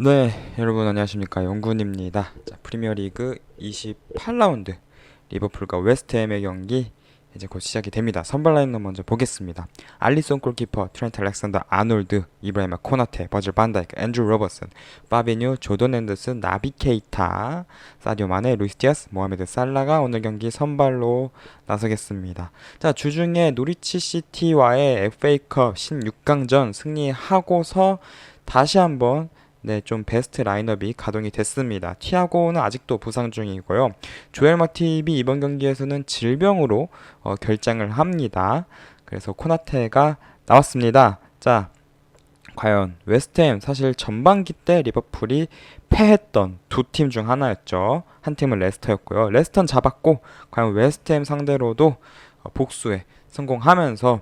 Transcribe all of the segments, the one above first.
네, 여러분 안녕하십니까. 영군입니다. 자, 프리미어리그 28라운드 리버풀과 웨스트햄의 경기 이제 곧 시작이 됩니다. 선발 라인업 먼저 보겠습니다. 알리송 골키퍼, 트렌트 알렉산더 아놀드, 이브라이마 코나테, 버질 반다이크, 앤드루 로버슨, 파비뉴, 조던 앤더슨, 나비 케이타, 사디오 마네, 루이스 디아스, 모하메드 살라가 오늘 경기 선발로 나서겠습니다. 자, 주중에 노리치 시티와의 FA컵 16강전 승리하고서 다시 한번 네, 좀 베스트 라인업이 가동이 됐습니다. 티아고는 아직도 부상 중이고요. 조엘 마팁이 이번 경기에서는 질병으로 어, 결장을 합니다. 그래서 코나테가 나왔습니다. 자, 과연 웨스트햄 사실 전반기 때 리버풀이 패했던 두 팀 중 하나였죠. 한 팀은 레스터였고요. 레스터는 잡았고 과연 웨스트햄 상대로도 어, 복수에 성공하면서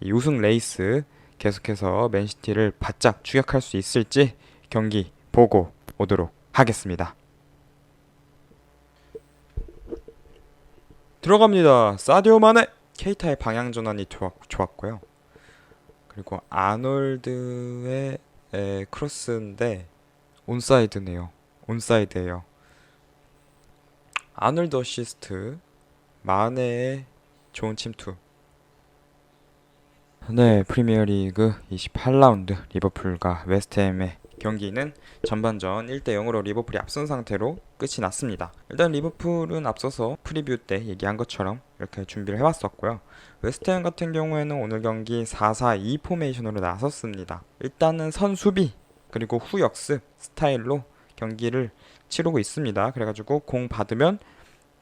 이 우승 레이스 계속해서 맨시티를 바짝 추격할 수 있을지 경기 보고 오도록 하겠습니다. 들어갑니다. 사디오 마네 케이타의 방향 전환이 좋았, 좋았 고요. 그리고 아놀드의 에, 크로스인데 온사이드네요. 온사이드예요. 아놀드 어시스트 마네의 좋은 침투. 네, 프리미어리그 28라운드 리버풀과 웨스트햄의 경기는 전반전 1대 0으로 리버풀이 앞선 상태로 끝이 났습니다. 일단 리버풀은 앞서서 프리뷰 때 얘기한 것처럼 이렇게 준비를 해왔었고요. 웨스트햄 같은 경우에는 오늘 경기 4-4-2 포메이션으로 나섰습니다. 일단은 선수비 그리고 후역습 스타일로 경기를 치르고 있습니다. 그래가지고 공 받으면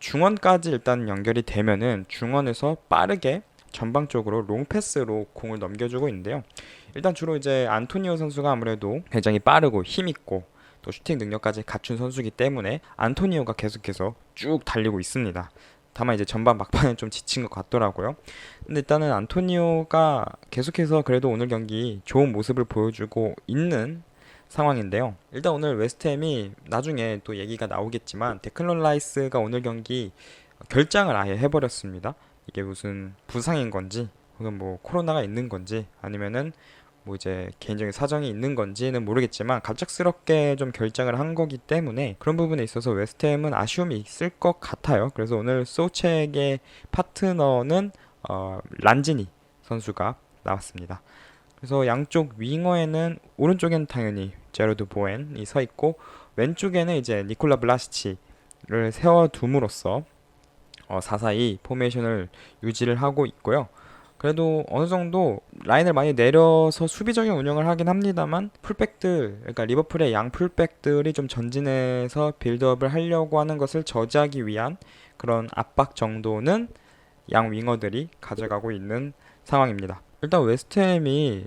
중원까지 일단 연결이 되면은 중원에서 빠르게 전방쪽으로 롱패스로 공을 넘겨주고 있는데요. 일단 주로 이제 안토니오 선수가 아무래도 굉장히 빠르고 힘있고 또 슈팅 능력까지 갖춘 선수이기 때문에 안토니오가 계속해서 쭉 달리고 있습니다. 다만 이제 전반 막판에 좀 지친 것 같더라고요. 근데 일단은 안토니오가 계속해서 그래도 오늘 경기 좋은 모습을 보여주고 있는 상황인데요. 일단 오늘 웨스트햄이 나중에 또 얘기가 나오겠지만 데클런 라이스가 오늘 경기 결장을 아예 해버렸습니다. 이게 무슨 부상인 건지 혹은 뭐 코로나가 있는 건지 아니면은 뭐 이제 개인적인 사정이 있는 건지는 모르겠지만 갑작스럽게 좀 결정을 한 거기 때문에 그런 부분에 있어서 웨스트햄은 아쉬움이 있을 것 같아요. 그래서 오늘 소책의 파트너는 어, 란지니 선수가 나왔습니다. 그래서 양쪽 윙어에는 오른쪽엔 당연히 제로드 보엔이 서 있고 왼쪽에는 이제 니콜라 블라시치를 세워둠으로써 어, 4-4-2 포메이션을 유지를 하고 있고요. 그래도 어느 정도 라인을 많이 내려서 수비적인 운영을 하긴 합니다만 풀백들 그러니까 리버풀의 양 풀백들이 좀 전진해서 빌드업을 하려고 하는 것을 저지하기 위한 그런 압박 정도는 양 윙어들이 가져가고 있는 상황입니다. 일단 웨스트햄이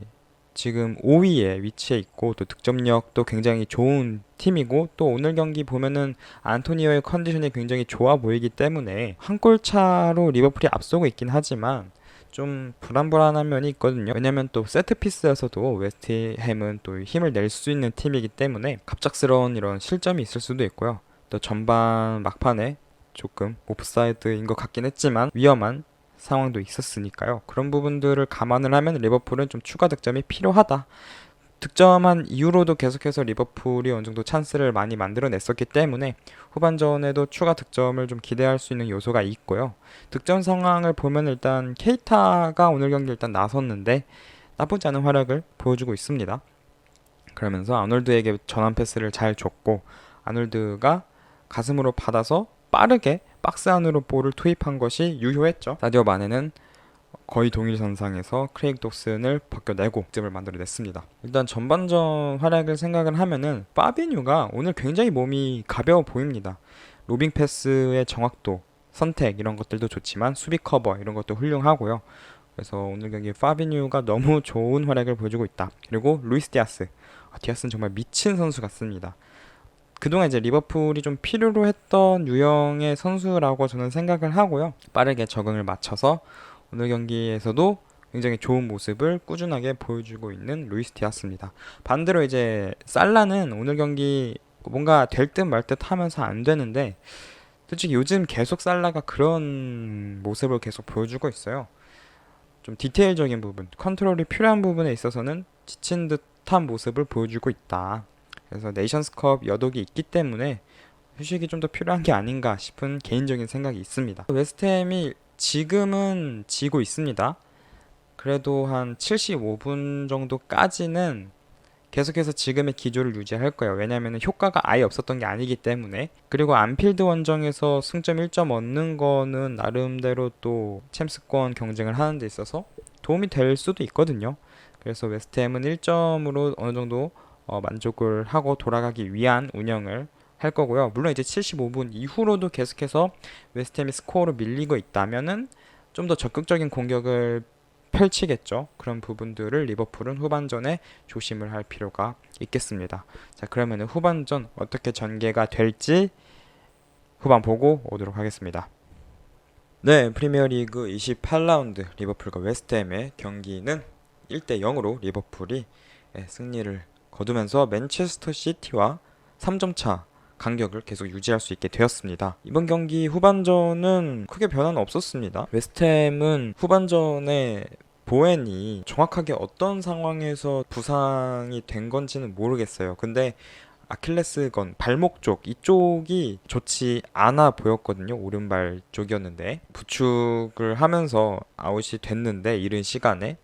지금 5위에 위치해 있고 또 득점력도 굉장히 좋은 팀이고 또 오늘 경기 보면은 안토니오의 컨디션이 굉장히 좋아 보이기 때문에 한 골 차로 리버풀이 앞서고 있긴 하지만 좀 불안불안한 면이 있거든요. 왜냐면 또 세트피스에서도 웨스트햄은 또 힘을 낼 수 있는 팀이기 때문에 갑작스러운 이런 실점이 있을 수도 있고요. 또 전반 막판에 조금 오프사이드인 것 같긴 했지만 위험한 상황도 있었으니까요. 그런 부분들을 감안을 하면 리버풀은 좀 추가 득점이 필요하다. 득점한 이후로도 계속해서 리버풀이 어느 정도 찬스를 많이 만들어냈었기 때문에 후반전에도 추가 득점을 좀 기대할 수 있는 요소가 있고요. 득점 상황을 보면 일단 케이타가 오늘 경기 일단 나섰는데 나쁘지 않은 활약을 보여주고 있습니다. 그러면서 아놀드에게 전환 패스를 잘 줬고 아놀드가 가슴으로 받아서 빠르게 박스 안으로 볼을 투입한 것이 유효했죠. 사디오 마네는 거의 동일선상에서 크레이크 독슨을 벗겨내고 득점을 만들어냈습니다. 일단 전반전 활약을 생각을 하면은 파비뉴가 오늘 굉장히 몸이 가벼워 보입니다. 로빙 패스의 정확도, 선택 이런 것들도 좋지만 수비 커버 이런 것도 훌륭하고요. 그래서 오늘 경기 파비뉴가 너무 좋은 활약을 보여주고 있다. 그리고 루이스 디아스. 아, 디아스는 정말 미친 선수 같습니다. 그동안 이제 리버풀이 좀 필요로 했던 유형의 선수라고 저는 생각을 하고요. 빠르게 적응을 맞춰서 오늘 경기에서도 굉장히 좋은 모습을 꾸준하게 보여주고 있는 루이스 디아스입니다. 반대로 이제 살라는 오늘 경기 뭔가 될 듯 말 듯 하면서 안 되는데 솔직히 요즘 계속 살라가 그런 모습을 계속 보여주고 있어요. 좀 디테일적인 부분, 컨트롤이 필요한 부분에 있어서는 지친 듯한 모습을 보여주고 있다. 그래서 네이션스컵 여독이 있기 때문에 휴식이 좀 더 필요한 게 아닌가 싶은 개인적인 생각이 있습니다. 웨스트햄이 지금은 지고 있습니다. 그래도 한 75분 정도까지는 계속해서 지금의 기조를 유지할 거예요. 왜냐하면 효과가 아예 없었던 게 아니기 때문에. 그리고 안필드 원정에서 승점 1점 얻는 거는 나름대로 또 챔스권 경쟁을 하는 데 있어서 도움이 될 수도 있거든요. 그래서 웨스트햄은 1점으로 어느 정도 어, 만족을 하고 돌아가기 위한 운영을 할 거고요. 물론 이제 75분 이후로도 계속해서 웨스트햄이 스코어로 밀리고 있다면은 좀 더 적극적인 공격을 펼치겠죠. 그런 부분들을 리버풀은 후반전에 조심을 할 필요가 있겠습니다. 자, 그러면 후반전 어떻게 전개가 될지 후반 보고 오도록 하겠습니다. 네, 프리미어리그 28라운드 리버풀과 웨스트햄의 경기는 1대 0으로 리버풀이 예, 승리를 거두면서 맨체스터 시티와 3점 차 간격을 계속 유지할 수 있게 되었습니다. 이번 경기 후반전은 크게 변화는 없었습니다. 웨스트햄은 후반전에 보엔이 정확하게 어떤 상황에서 부상이 된 건지는 모르겠어요. 근데 아킬레스건 발목 쪽 이쪽이 좋지 않아 보였거든요. 오른발 쪽이었는데 부축을 하면서 아웃이 됐는데 이른 시간에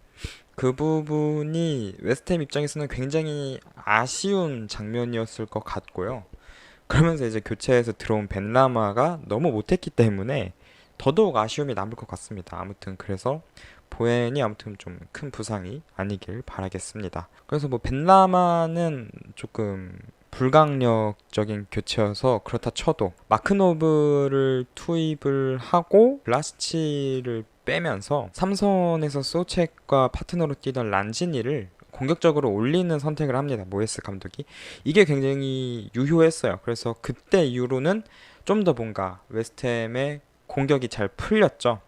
그 부분이 웨스트햄 입장에서는 굉장히 아쉬운 장면이었을 것 같고요. 그러면서 이제 교체해서 들어온 벤라마가 너무 못했기 때문에 더더욱 아쉬움이 남을 것 같습니다. 아무튼 그래서 보엔이 아무튼 좀 큰 부상이 아니길 바라겠습니다. 그래서 뭐 벤라마는 조금 불강력적인 교체여서 그렇다 쳐도 마크노브를 투입을 하고 라스치를 빼면서 삼선에서 소책과 파트너로 뛰던 란지니를 공격적으로 올리는 선택을 합니다. 모에스 감독이 이게 굉장히 유효했어요. 그래서 그때 이후로는 좀 더 뭔가 웨스트햄의 공격이 잘 풀렸죠.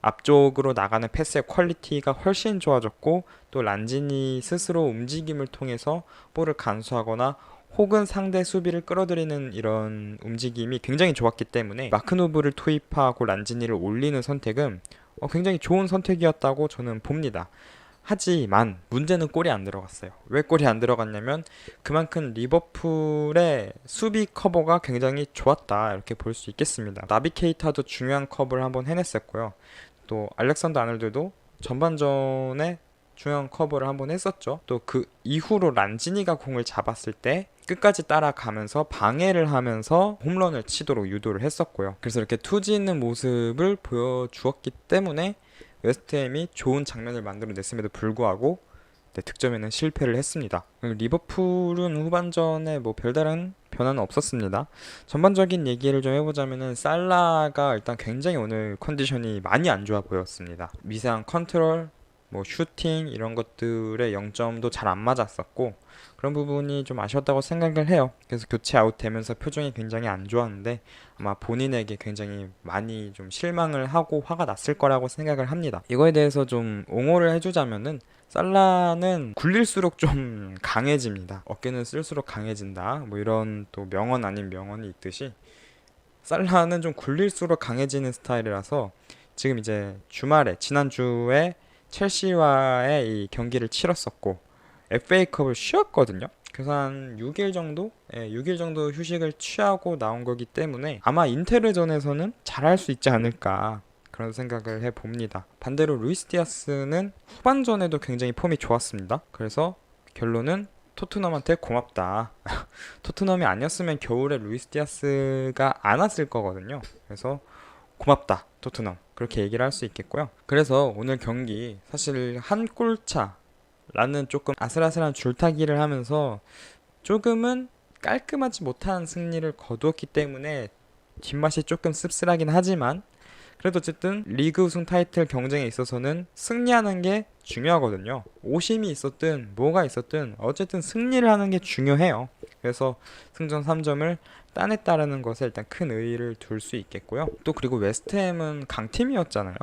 앞쪽으로 나가는 패스의 퀄리티가 훨씬 좋아졌고 또 란지니 스스로 움직임을 통해서 볼을 간수하거나 혹은 상대 수비를 끌어들이는 이런 움직임이 굉장히 좋았기 때문에 마크노브를 투입하고 란지니를 올리는 선택은 어, 굉장히 좋은 선택이었다고 저는 봅니다. 하지만 문제는 골이 안 들어갔어요. 왜 골이 안 들어갔냐면 그만큼 리버풀의 수비 커버가 굉장히 좋았다 이렇게 볼 수 있겠습니다. 나비 케이타도 중요한 커버를 한번 해냈었고요. 또 알렉산더 아놀드도 전반전에 중요한 커버를 한번 했었죠. 또 그 이후로 란지니가 공을 잡았을 때 끝까지 따라가면서 방해를 하면서 홈런을 치도록 유도를 했었고요. 그래서 이렇게 투지 있는 모습을 보여주었기 때문에 웨스트햄이 좋은 장면을 만들어냈음에도 불구하고 네, 득점에는 실패를 했습니다. 리버풀은 후반전에 뭐 별다른 변화는 없었습니다. 전반적인 얘기를 좀 해보자면은 살라가 일단 굉장히 오늘 컨디션이 많이 안 좋아 보였습니다. 미세한 컨트롤, 뭐 슈팅 이런 것들의 0점도 잘 안 맞았었고 그런 부분이 좀 아쉬웠다고 생각을 해요. 그래서 교체 아웃되면서 표정이 굉장히 안 좋았는데 아마 본인에게 굉장히 많이 좀 실망을 하고 화가 났을 거라고 생각을 합니다. 이거에 대해서 좀 옹호를 해주자면은 살라는 굴릴수록 좀 강해집니다. 어깨는 쓸수록 강해진다. 뭐 이런 또 명언 아닌 명언이 있듯이 살라는 좀 굴릴수록 강해지는 스타일이라서 지금 이제 주말에 지난주에 첼시와의 이 경기를 치렀었고 FA컵을 쉬었거든요. 그래서 한 6일 정도? 예, 6일 정도 휴식을 취하고 나온 거기 때문에 아마 인테르전에서는 잘할 수 있지 않을까 그런 생각을 해 봅니다. 반대로 루이스 디아스는 후반전에도 굉장히 폼이 좋았습니다. 그래서 결론은 토트넘한테 고맙다. 토트넘이 아니었으면 겨울에 루이스 디아스가 안 왔을 거거든요. 그래서 고맙다. 토트넘. 그렇게 얘기를 할 수 있겠고요. 그래서 오늘 경기 사실 한 골차 라는 조금 아슬아슬한 줄타기를 하면서 조금은 깔끔하지 못한 승리를 거두었기 때문에 뒷맛이 조금 씁쓸하긴 하지만 그래도 어쨌든 리그 우승 타이틀 경쟁에 있어서는 승리하는 게 중요하거든요. 오심이 있었든 뭐가 있었든 어쨌든 승리를 하는 게 중요해요. 그래서 승전 3점을 따냈다라는 것에 일단 큰 의의를 둘 수 있겠고요. 또 그리고 웨스트햄은 강팀이었잖아요.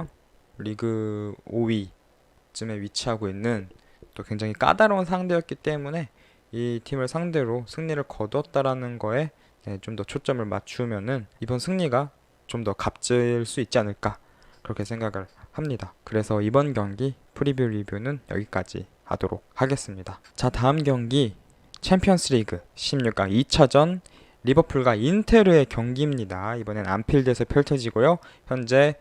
리그 5위쯤에 위치하고 있는 또 굉장히 까다로운 상대였기 때문에 이 팀을 상대로 승리를 거두었다라는 거에 네, 좀더 초점을 맞추면은 이번 승리가 좀 더 값질 수 있지 않을까 그렇게 생각을 합니다. 그래서 이번 경기 프리뷰 리뷰는 여기까지 하도록 하겠습니다. 자 다음 경기 챔피언스리그 16강 2차전 리버풀과 인테르의 경기입니다. 이번엔 안필드에서 펼쳐지고요. 현재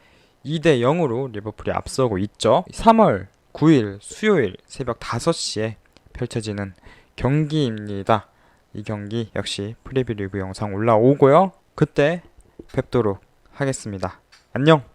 2대 0으로 리버풀이 앞서고 있죠. 3월 9일 수요일 새벽 5시에 펼쳐지는 경기입니다. 이 경기 역시 프리뷰 리뷰 영상 올라오고요. 그때 뵙도록 하겠습니다. 안녕!